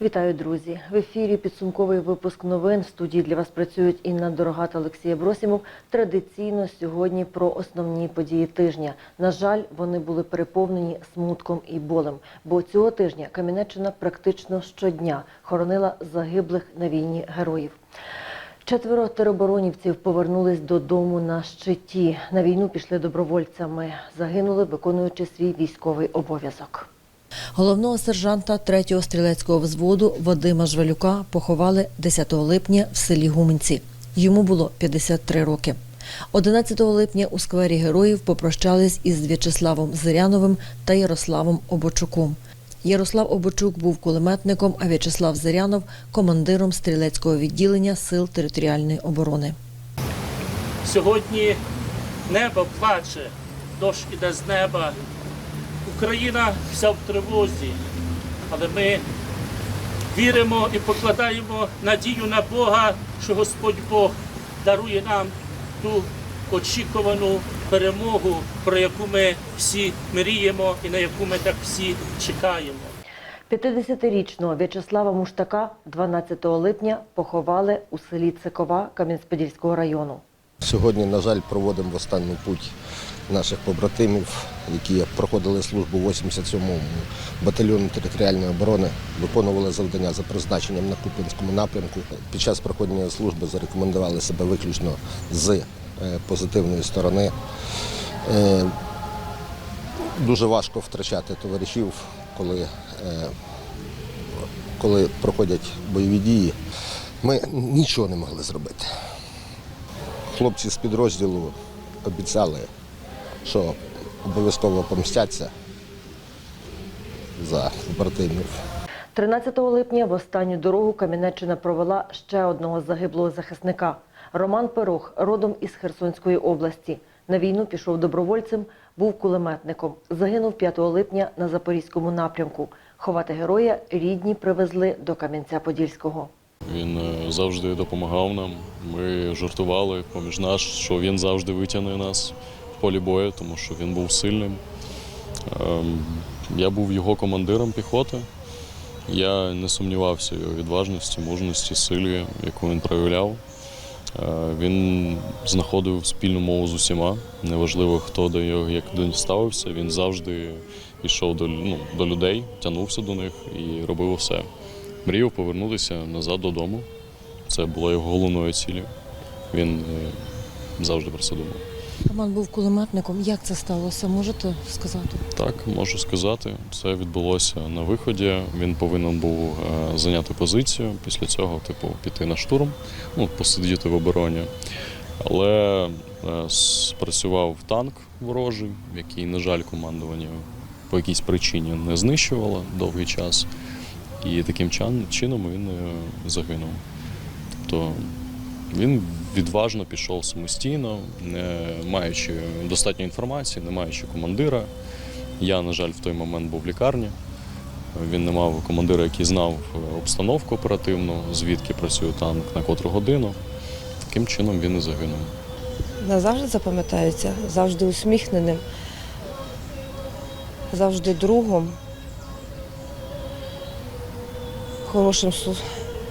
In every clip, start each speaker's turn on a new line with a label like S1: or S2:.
S1: Вітаю, друзі! В ефірі підсумковий випуск новин. В студії для вас працюють Інна Дорога та Олексій Бросімов. Традиційно сьогодні про основні події тижня. На жаль, вони були переповнені смутком і болем. Бо цього тижня Кам'янеччина практично щодня хоронила загиблих на війні героїв. Четверо тероборонівців повернулись додому на щиті. На війну пішли добровольцями. Загинули, виконуючи свій військовий обов'язок. Головного сержанта 3-го стрілецького взводу Вадима Жвалюка поховали 10 липня в селі Гуменці. Йому було 53 роки. 11 липня у сквері героїв попрощались із В'ячеславом Зиряновим та Ярославом Обочуком. Ярослав Обочук був кулеметником, а В'ячеслав Зирянов командиром стрілецького відділення Сил територіальної оборони.
S2: Сьогодні небо плаче, дощ іде з неба. Україна вся в тривозі, але ми віримо і покладаємо надію на Бога, що Господь Бог дарує нам ту очікувану перемогу, про яку ми всі мріємо і на яку ми так всі чекаємо.
S1: 50-річного В'ячеслава Муштака 12 липня поховали у селі Цикова Кам'янець-Подільського району.
S3: Сьогодні, на жаль, проводимо в останню путь наших побратимів, які проходили службу в 87-му батальйону територіальної оборони, виконували завдання за призначенням на Куп'янському напрямку. Під час проходження служби зарекомендували себе виключно з е, позитивної сторони. Е, Дуже важко втрачати товаришів, коли, е, коли проходять бойові дії. Ми нічого не могли зробити. Хлопці з підрозділу обіцяли, що обов'язково помстяться за побратимів.
S1: 13 липня в останню дорогу Кам'янеччина провела ще одного загиблого захисника. Роман Перух, родом із Херсонської області. На війну пішов добровольцем, був кулеметником. Загинув 5 липня на Запорізькому напрямку. Ховати героя рідні привезли до Кам'янця-Подільського.
S4: Він е, завжди допомагав нам. Ми жартували поміж нас, що він завжди витягне нас полі бою, тому що він був сильним. Ем, Я був його командиром піхоти. Я не сумнівався в його відважності, мужності, силі, яку він проявляв. Е, Він знаходив спільну мову з усіма. Неважливо, хто до його як до нього ставився. Він завжди йшов до, ну, до людей, тягнувся до них і робив все. Мріяв повернутися назад додому. Це було його головною ціллю. Він е, завжди про це думав.
S1: Роман був кулеметником. Як це сталося? Можете сказати?
S4: Так, можу сказати, це відбулося на виході. Він повинен був е, зайняти позицію, після цього, типу, піти на штурм, ну, посидіти в обороні. Але е, спрацював танк ворожий, який, на жаль, командування по якійсь причині не знищувало довгий час. І таким чином він е, загинув. Тобто він відважно пішов самостійно, не маючи достатньо інформації, не маючи командира. Я, на жаль, в той момент був в лікарні. Він не мав командира, який знав е, обстановку оперативну, звідки працює танк, на котру годину. Таким чином він і загинув.
S5: назавжди запам'ятається, завжди усміхненим, завжди другом, хорошим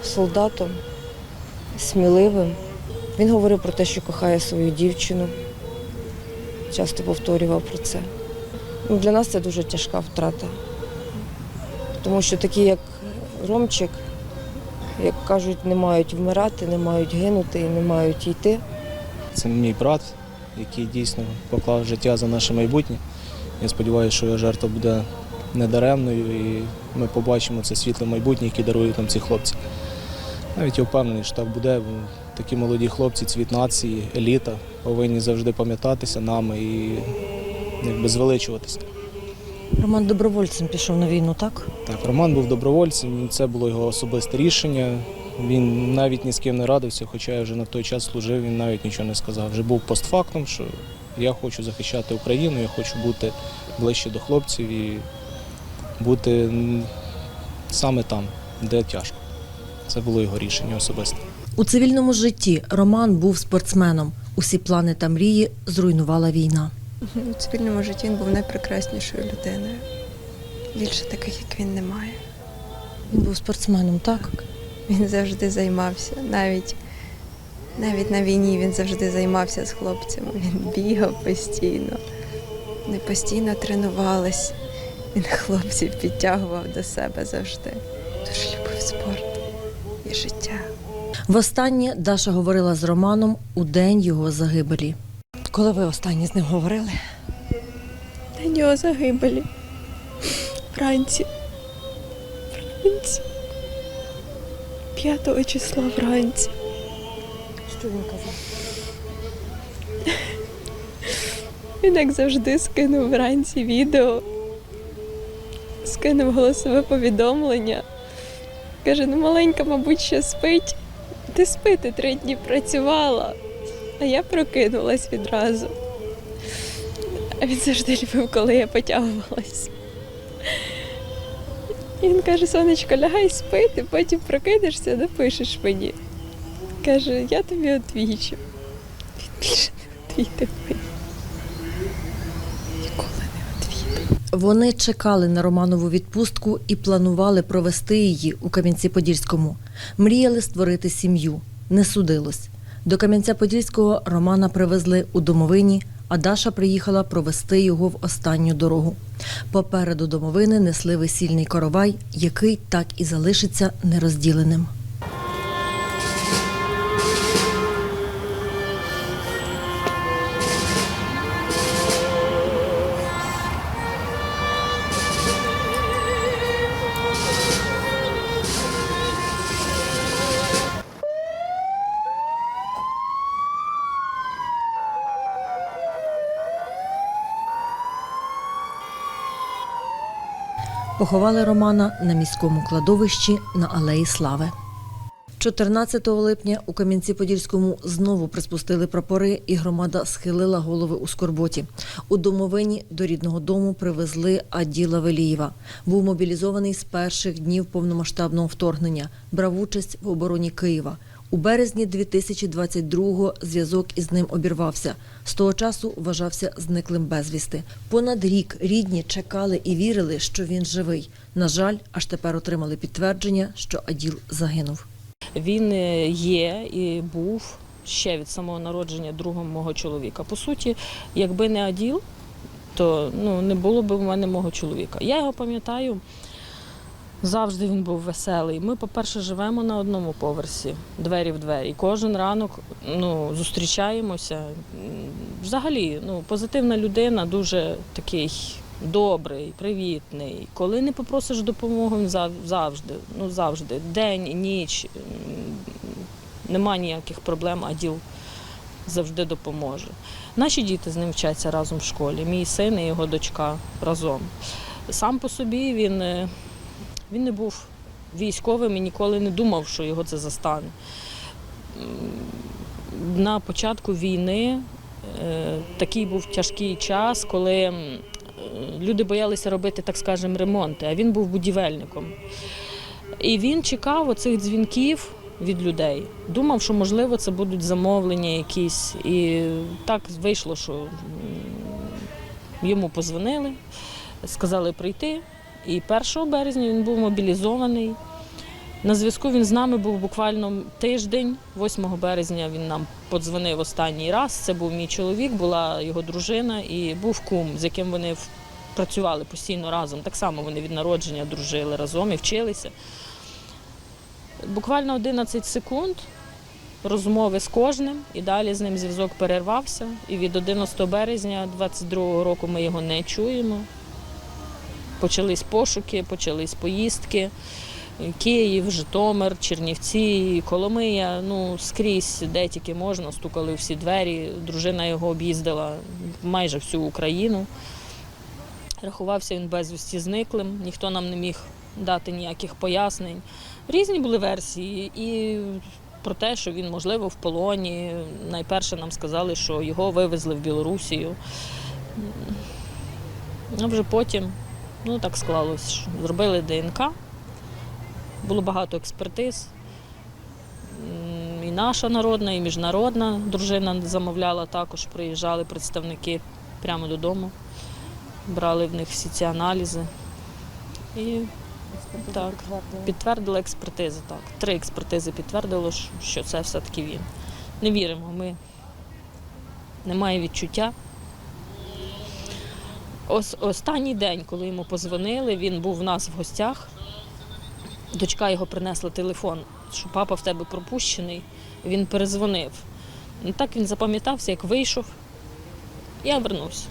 S5: солдатом, сміливим. Він говорив про те, що кохає свою дівчину, часто повторював про це. Ну, Для нас це дуже тяжка втрата, тому що такі, як Ромчик, як кажуть, не мають вмирати, не мають гинути і не мають йти.
S6: Це мій брат, який дійсно поклав життя за наше майбутнє. Я сподіваюся, що його жертва буде недаремною і ми побачимо це світле майбутнє, яке дарують нам ці хлопці. Навіть я впевнений, що так буде, такі молоді хлопці, цвіт нації, еліта, повинні завжди пам'ятатися нами і якби звеличуватися.
S1: Роман добровольцем пішов на війну, так?
S6: Так, Роман був добровольцем, це було його особисте рішення. Він навіть ні з ким не радився, хоча я вже на той час служив, він навіть нічого не сказав. Вже був постфактом, що я хочу захищати Україну, я хочу бути ближче до хлопців і бути саме там, де тяжко. Це було його рішення особисте.
S1: У цивільному житті Роман був спортсменом. Усі плани та мрії зруйнувала війна.
S7: У цивільному житті він був найпрекраснішою людиною. Більше таких, як він, немає.
S5: Він був спортсменом, так?
S7: Він завжди займався. Навіть, навіть на війні він завжди займався з хлопцями. Він бігав постійно. Вони постійно тренувались. Він хлопців підтягував до себе завжди. Дуже любив спорт і життя.
S1: Востаннє Даша говорила з Романом у день його загибелі.
S5: Коли ви останнє з ним говорили?
S7: На нього загибелі. Вранці. Вранці. 5 числа вранці.
S5: Що він казав?
S7: Він як завжди скинув вранці відео, скинув голосове повідомлення. Каже, ну маленька, мабуть, ще спить. Ти спити три дні працювала, а я прокинулась відразу. А він завжди любив, коли я потягувалась. І він каже, сонечко, лягай спити, потім прокинешся, напишеш мені. Каже, я тобі відвічу. Він більше не відвідав мені. Ніколи не відвідав.
S1: Вони чекали на Романову відпустку і планували провести її у Кам'янці-Подільському. Мріяли створити сім'ю. Не судилось. До Кам'янця-Подільського Романа привезли у домовині, а Даша приїхала провести його в останню дорогу. Попереду домовини несли весільний коровай, який так і залишиться нерозділеним. Поховали Романа на міському кладовищі на Алеї Слави. 14 липня у Кам'янці-Подільському знову приспустили прапори, і громада схилила голови у скорботі. У домовині до рідного дому привезли Аділа Велієва. Був мобілізований з перших днів повномасштабного вторгнення, брав участь в обороні Києва. У березні 2022-го зв'язок із ним обірвався. З того часу вважався зниклим безвісти. Понад рік рідні чекали і вірили, що він живий. На жаль, аж тепер отримали підтвердження, що Аділ загинув.
S8: Він е, є і був ще від самого народження другом мого чоловіка. По суті, якби не Аділ, то ну, не було б в мене мого чоловіка. Я його пам'ятаю, завжди він був веселий. Ми, по-перше, живемо на одному поверсі, двері в двері. Кожен ранок ну, зустрічаємося. Взагалі, ну, позитивна людина, дуже такий добрий, привітний. Коли не попросиш допомоги, він завжди, ну завжди, день, ніч, нема ніяких проблем, а діл завжди допоможе. Наші діти з ним вчаться разом в школі, мій син і його дочка разом. Сам по собі він, е, він не був військовим і ніколи не думав, що його це застане. На початку війни е, такий був тяжкий час, коли люди боялися робити, так скажемо, ремонти, а він був будівельником. І він чекав оцих дзвінків від людей. Думав, що можливо це будуть замовлення якісь. І так вийшло, що йому позвонили, сказали прийти. І 1 березня він був мобілізований. На зв'язку він з нами був буквально тиждень. 8 березня він нам подзвонив останній раз. Це був мій чоловік, була його дружина і був кум, з яким вони працювали постійно разом. Так само вони від народження дружили разом і вчилися. Буквально 11 секунд розмови з кожним, і далі з ним зв'язок перервався. І від 11 березня 22-го року ми його не чуємо. Почались пошуки, почались поїздки. Київ, Житомир, Чернівці, Коломия, ну скрізь, де тільки можна, стукали всі двері. Дружина його об'їздила майже всю Україну. Рахувався він безвісті зниклим, ніхто нам не міг дати ніяких пояснень. Різні були версії, і про те, що він, можливо, в полоні. Найперше нам сказали, що його вивезли в Білорусію. А вже потім, ну так склалось, що зробили ДНК. Було багато експертиз. І наша народна, і міжнародна дружина замовляла також, приїжджали представники прямо додому, брали в них всі ці аналізи. І Так, підтвердила експертиза, так. Три експертизи підтвердило, що- що це все-таки він. Не віримо, ми немає відчуття. Ос, останній день, коли йому позвонили, він був в нас в гостях. Дочка його принесла телефон, що папа в тебе пропущений. Він перезвонив. Ну, так він запам'ятався, як вийшов. Я вернусь.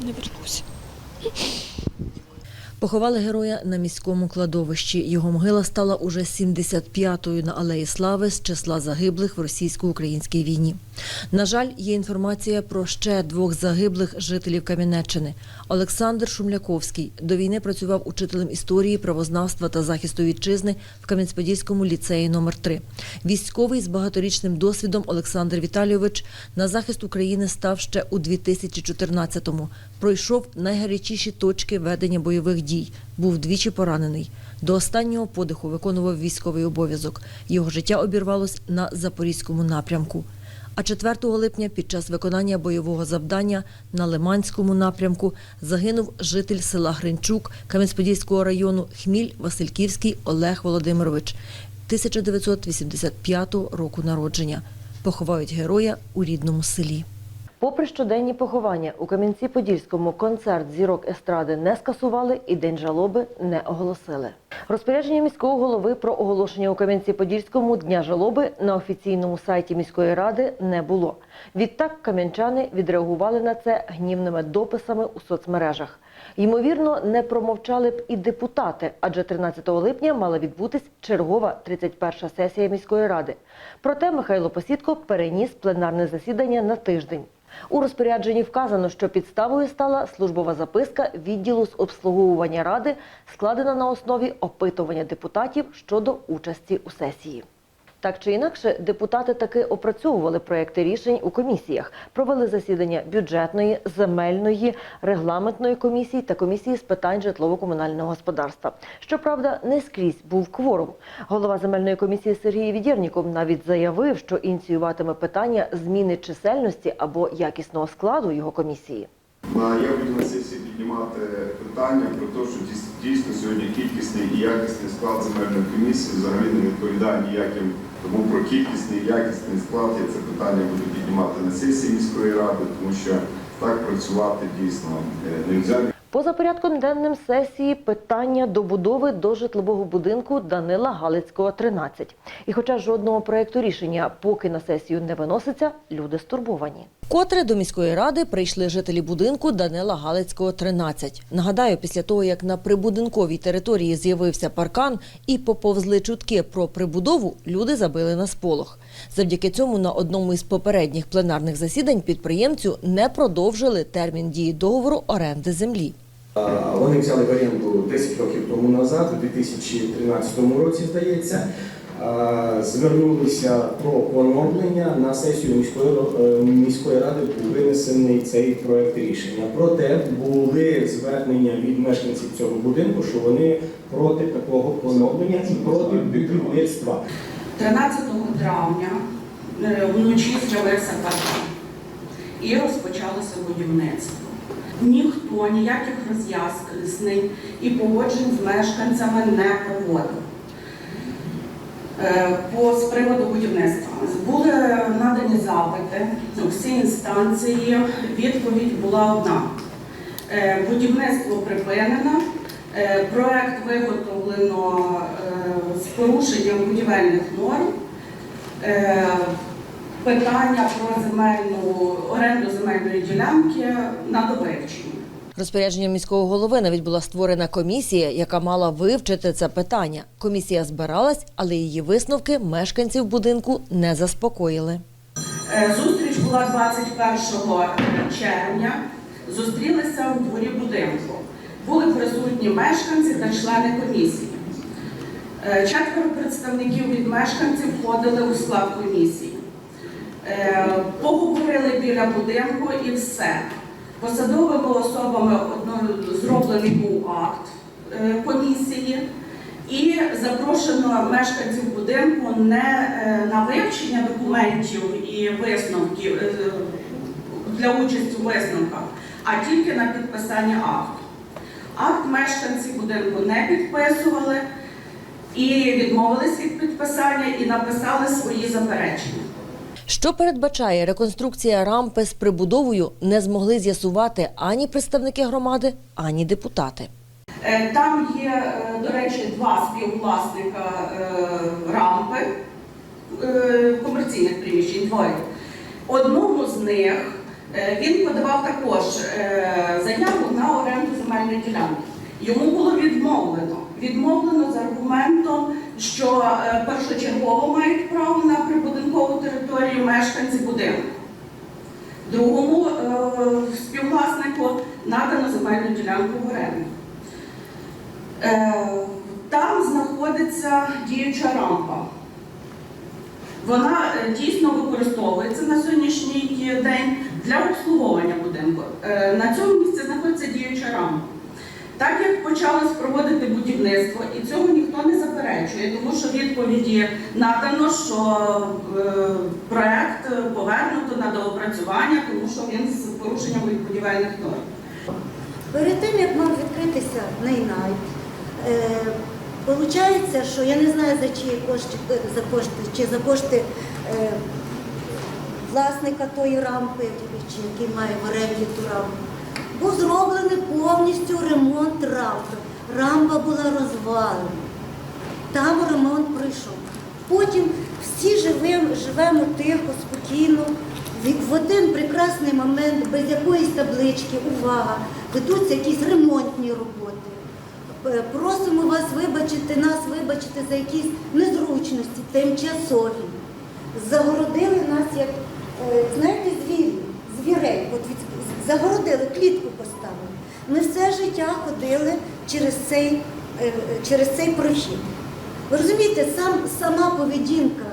S8: Не вернувся.
S1: Поховали героя на міському кладовищі. Його могила стала уже 75-ю на алеї Слави з числа загиблих в російсько-українській війні. На жаль, є інформація про ще двох загиблих жителів Кам'янеччини. Олександр Шумляковський до війни працював учителем історії, правознавства та захисту вітчизни в Кам'янець-Подільському ліцеї номер 3 Військовий з багаторічним досвідом Олександр Віталійович на захист України став ще у 2014-му. Пройшов найгарячіші точки ведення бойових дій. Був двічі поранений. До останнього подиху виконував військовий обов'язок. Його життя обірвалось на запорізькому напрямку. А 4 липня під час виконання бойового завдання на Лиманському напрямку загинув житель села Гринчук Кам'янець-Подільського району Хміль Васильківський Олег Володимирович 1985 року народження. Поховають героя у рідному селі. Попри щоденні поховання у Кам'янці-Подільському концерт зірок естради не скасували і день жалоби не оголосили. Розпорядження міського голови про оголошення у Кам'янці-Подільському дня жалоби на офіційному сайті міської ради не було. Відтак кам'янчани відреагували на це гнівними дописами у соцмережах. Ймовірно, не промовчали б і депутати, адже 13 липня мала відбутись чергова 31-ша сесія міської ради. Проте Михайло Посідко переніс пленарне засідання на тиждень. У розпорядженні вказано, що підставою стала службова записка відділу з обслуговування ради, складена на основі опитування депутатів щодо участі у сесії. Так чи інакше, депутати таки опрацьовували проекти рішень у комісіях, провели засідання бюджетної, земельної, регламентної комісії та комісії з питань житлово-комунального господарства. Щоправда, не скрізь був кворум. Голова земельної комісії Сергій Відєрніков навіть заявив, що ініціюватиме питання зміни чисельності або якісного складу його комісії.
S9: Я буду на сесії піднімати питання про те, що дійс- дійсно сьогодні кількісний і якісний склад земельної комісії взагалі не відповідає ніяким. Тому про кількісний і якісний склад я це питання буду піднімати на сесії міської ради, тому що так працювати дійсно е, не можна.
S1: Поза порядком денним сесії питання добудови до житлового будинку Данила Галицького 13. І хоча жодного проекту рішення поки на сесію не виноситься, люди стурбовані. Котре до міської ради прийшли жителі будинку Данила Галицького 13. Нагадаю, після того як на прибудинковій території з'явився паркан і поповзли чутки про прибудову, люди забили на сполох. Завдяки цьому на одному із попередніх пленарних засідань підприємцю не продовжили термін дії договору оренди землі.
S10: Вони взяли в оренду 10 років тому назад, у 2013 році, здається. Звернулися про поновлення на сесію міської, е, міської ради був винесений цей проект рішення. Проте були звернення від мешканців цього будинку, що вони проти такого поновлення і проти будівництва.
S11: 13 травня е, вночі з'явився паркан і розпочалося будівництво. Ніхто ніяких роз'яснень і погоджень з мешканцями не проводив. Е, По з приводу будівництва були надані запити у всі інстанції. Відповідь була одна: Е, будівництво припинено, е, проект виготовлено з порушенням будівельних норм. Питання про земельну оренду земельної ділянки на довивчення.
S1: Розпорядженням міського голови навіть була створена комісія, яка мала вивчити це питання. Комісія збиралась, але її висновки мешканців будинку не заспокоїли.
S11: Е, Зустріч була 21 червня. Зустрілися у дворі будинку. Були присутні мешканці та члени комісії. Е, Четверо представників від мешканців входили у склад комісії. Е, Поговорили біля будинку і все. Посадовими особами зроблений був акт е, комісії. І запрошено мешканців будинку не е, на вивчення документів і висновків для участі у висновках, а тільки на підписання акту. Акт мешканці будинку не підписували і відмовились від підписання і написали свої заперечення.
S1: Що передбачає реконструкція рампи з прибудовою, не змогли з'ясувати ані представники громади, ані депутати.
S11: Е, Там є, е, до речі, два співвласника е, рампи комерційних приміщень, двоє. Одному з них він подавав також заяву на оренду земельної ділянки. Йому було відмовлено. Відмовлено з аргументом, що е, першочергово мають право на прибудинкову територію мешканці будинку. Другому е, співвласнику надано земельну ділянку в оренду. Е, Там знаходиться діюча рампа. Вона дійсно використовується на сьогоднішній день для обслуговування будинку. На цьому місці знаходиться діюча рампа. Так як почалось проводити будівництво, і цього ніхто не заперечує, тому що відповіді надано, що е, проект повернуто на доопрацювання, тому що він з порушенням будівельних норм.
S12: Перед тим, як мав відкритися найнайт, е, що я не знаю за чиї кошти, е, за кошти чи за кошти власника тої рампи, чи який має в оренді ту рампу, був зроблений повністю ремонт рампи. Рампа була розвалена. Там ремонт пройшов. Потім всі живемо, живемо тихо, спокійно. В- В один прекрасний момент, без якоїсь таблички, увага, ведуться якісь ремонтні роботи. Е, Просимо вас вибачити, нас вибачити за якісь незручності, тимчасові. Загородили нас як, е, знаєте, звірі, звірей. От від, загородили, клітку поставили. Ми все життя ходили через цей, е, через цей прохід. Ви розумієте, сам, сама поведінка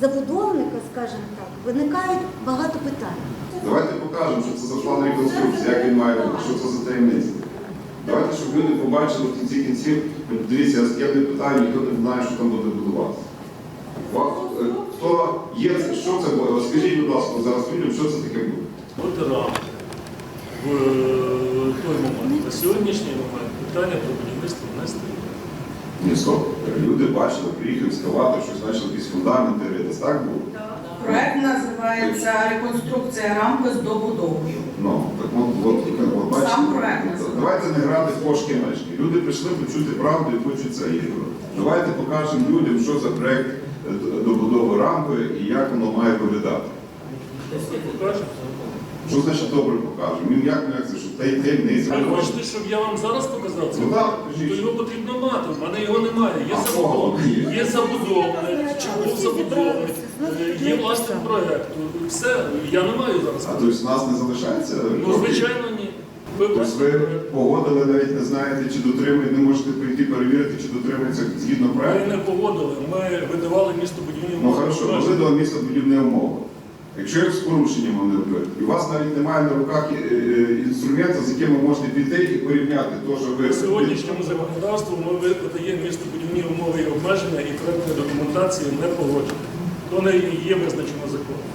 S12: забудовника, скажімо так, виникають багато питань.
S9: Давайте покажемо, що це за план реконструкції, як він має бути, що це за таємниця. Давайте, щоб люди побачили в кінці кінців, дивіться, я не питаю, ніхто не знає, що там буде будуватися. Е, Хто є, що це буде? От Скажіть, будь ласка, зараз людям, що це таке буде?
S2: Рамки. В е, той момент, на сьогоднішній момент питання про будівництво не стоїть.
S9: Ні, стоп. Люди бачили, приїхав екскаватор, щось почали якісь фундаменти рити. Так було?
S11: Проект називається Реконструкція рампи з добудовою.
S9: Ну, так от, от, от, бачите,
S11: Сам проект називається.
S9: давайте не грати в кошки мешки. Люди прийшли почути правду і хочуть це. І Давайте покажемо людям, що за проект е, добудови рампи і як воно має виглядати. Що значить добре покажемо? Він як як це, що та- таємниця.
S2: Ви хочете, щоб я вам зараз показав це?
S9: Ну так,
S2: То
S9: кажіть.
S2: його потрібно мати, в мене його немає. Є
S9: А
S2: забудовник, є забудовник, чи був забудовник, е, є власник проєкту. Все, я не маю зараз.
S9: А тобто нас не залишається?
S2: Ну, звичайно, ні. Ви
S9: Тобто
S2: власник
S9: ви
S2: проєкту.
S9: погодили, навіть не знаєте, чи дотримуєте, не можете прийти перевірити, чи дотримується згідно
S2: Ми
S9: проекту.
S2: не погодили, ми видавали місто будівні
S9: Ну хорошо, ви до міста будівні умови. Якщо є з порушенням вони робити, і у вас навіть немає на руках е, е, інструменту, з яким ви можете піти і порівняти те, що ви
S2: По сьогоднішньому законодавству ми видаємо містобудівні умови і обмеження і проектної документації не погоджені. То не є визначено законом.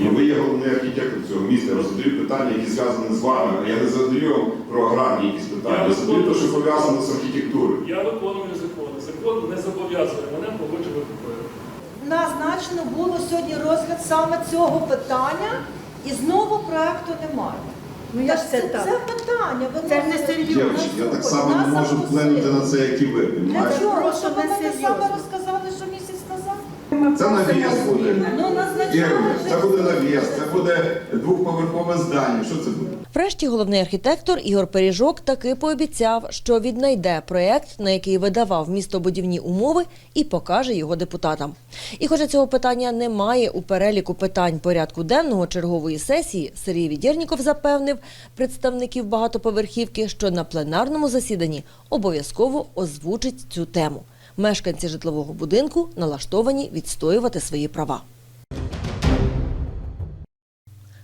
S9: Ну, ви є головний архітектор цього міста, я питання, які зв'язані з вами. Я не задаю вам про аграрні якісь питання, я задаю те, що пов'язано з архітектурою.
S2: Я виконую закон. Закон не зобов'язує.
S13: Назначено було сьогодні розгляд саме цього питання, і знову проекту немає.
S12: Ну
S13: Та це це, це питання. ви
S12: Це не серйозно.
S9: Я так само не можу вплинути на це, як і ви.
S13: Для чого?
S12: Просто не
S9: Це навіс буде.
S13: Ну, назначали вже
S9: це буде навіс, це буде двохповерхове здання. Що це буде?
S1: Врешті головний архітектор Ігор Періжок таки пообіцяв, що віднайде проєкт, на який видавав містобудівні умови, і покаже його депутатам. І хоча цього питання немає у переліку питань порядку денного чергової сесії, Сергій Відєрніков запевнив представників багатоповерхівки, що на пленарному засіданні обов'язково озвучить цю тему. Мешканці житлового будинку налаштовані відстоювати свої права.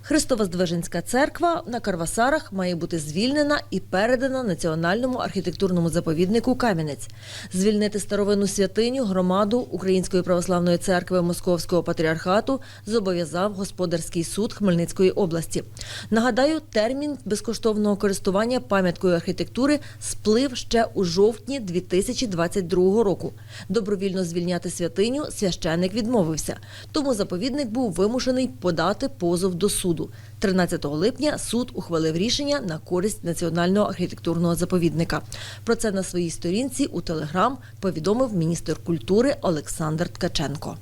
S1: Христовоздвиженська церква на Карвасарах має бути звільнена і передана національному архітектурному заповіднику Кам'янець. Звільнити старовинну святиню громаду Української православної церкви Московського патріархату зобов'язав господарський суд Хмельницької області. Нагадаю, термін безкоштовного користування пам'яткою архітектури сплив ще у жовтні 2022 року. Добровільно звільняти святиню священник відмовився, тому заповідник був вимушений подати позов до суду. 13 липня суд ухвалив рішення на користь національного архітектурного заповідника. Про це на своїй сторінці у Телеграм повідомив міністр культури Олександр Ткаченко.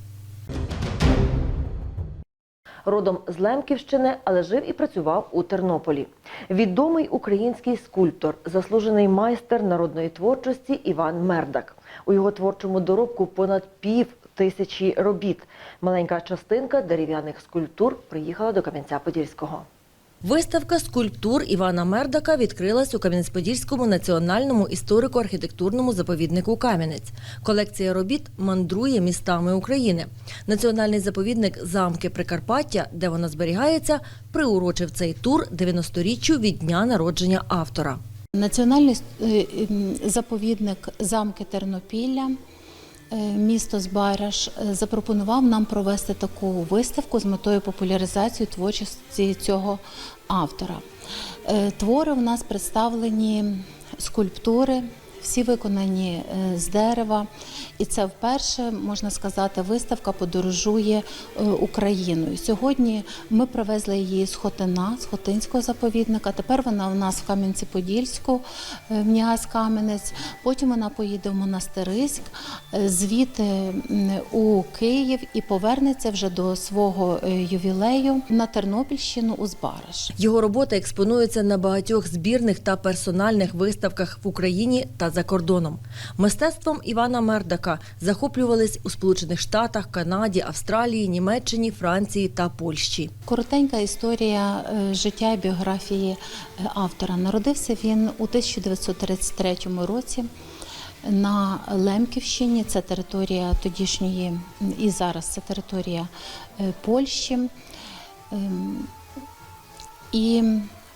S1: Родом з Лемківщини, але жив і працював у Тернополі. Відомий український скульптор, заслужений майстер народної творчості Іван Мердак. У його творчому доробку понад пів тисячі робіт. Маленька частинка дерев'яних скульптур приїхала до Кам'янця-Подільського. Виставка скульптур Івана Мердака відкрилась у Кам'янець-Подільському національному історико-архітектурному заповіднику Кам'янець. Колекція робіт мандрує містами України. Національний заповідник Замки Прикарпаття, де вона зберігається, приурочив цей тур 90-річчю від дня народження автора.
S14: Національний е, заповідник замки Тернопілля, місто Збараж, е, запропонував нам провести таку виставку з метою популяризації творчості цього автора. Е, Твори у нас представлені скульптури. Всі виконані е, з дерева, і це вперше можна сказати, виставка подорожує е, Україною. Сьогодні ми привезли її з Хотина, з Хотинського заповідника. Тепер вона у нас в Кам'янці-Подільську, е, в Ніась Кам'янець. Потім вона поїде в Монастириськ, звідти у Київ і повернеться вже до свого ювілею на Тернопільщину у Збараж.
S1: Його робота експонується на багатьох збірних та персональних виставках в Україні та за кордоном. Мистецтвом Івана Мердака захоплювались у Сполучених Штатах, Канаді, Австралії, Німеччині, Франції та Польщі.
S14: Коротенька історія е, життя і біографії е, автора. Народився він у 1933 році на Лемківщині. Це територія тодішньої і зараз це територія е, Польщі. Ем, І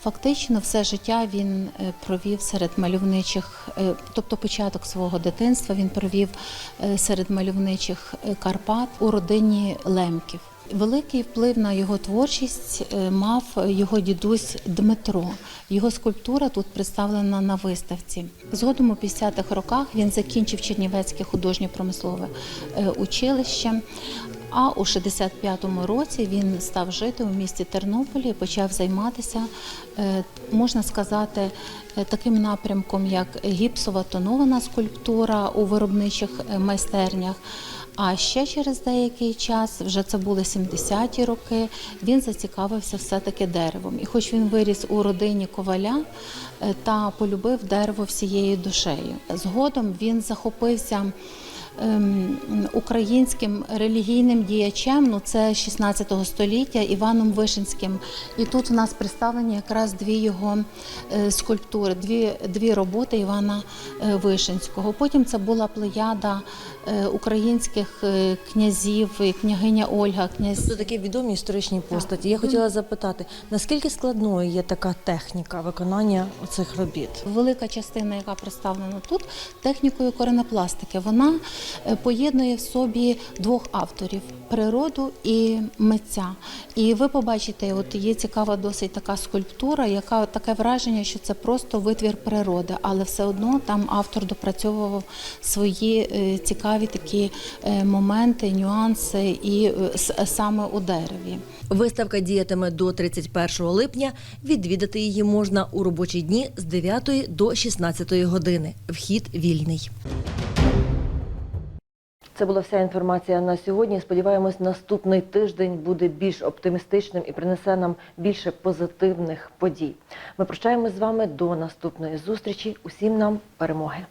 S14: фактично все життя він е, провів серед мальовничих, е, тобто початок свого дитинства він провів е, серед мальовничих Карпат у родині Лемків. Великий вплив на його творчість мав його дідусь Дмитро. Його скульптура тут представлена на виставці. Згодом у 50-х роках він закінчив Чернівецьке художньо-промислове е, училище. А у 65-му році він став жити у місті Тернополі і почав займатися, е, можна сказати, е, таким напрямком, як гіпсова тонована скульптура у виробничих е, майстернях. А ще через деякий час, вже це були 70-ті роки, він зацікавився все-таки деревом. І хоч він виріс у родині коваля та полюбив дерево всією душею. Згодом він захопився українським релігійним діячем, ну це 16 століття, Іваном Вишинським. І тут у нас представлені якраз дві його е, скульптури, дві, дві роботи Івана е, Вишинського. Потім це була плеяда е, українських князів, княгиня Ольга, князь
S1: Це такі відомі історичні постаті. Я хотіла запитати, наскільки складною є така техніка виконання оцих робіт?
S14: Велика частина, яка представлена тут, технікою коренопластики, вона поєднує в собі двох авторів природу і митця. І ви побачите, от є цікава досить така скульптура, яка таке враження, що це просто витвір природи, але все одно там автор допрацьовував свої е, цікаві такі е, моменти, нюанси і е, саме у дереві.
S1: Виставка діятиме до 31 липня. Відвідати її можна у робочі дні з 9 до 16 години. Вхід вільний. Це була вся інформація на сьогодні. Сподіваємось, наступний тиждень буде більш оптимістичним і принесе нам більше позитивних подій. Ми прощаємось з вами до наступної зустрічі. Усім нам перемоги.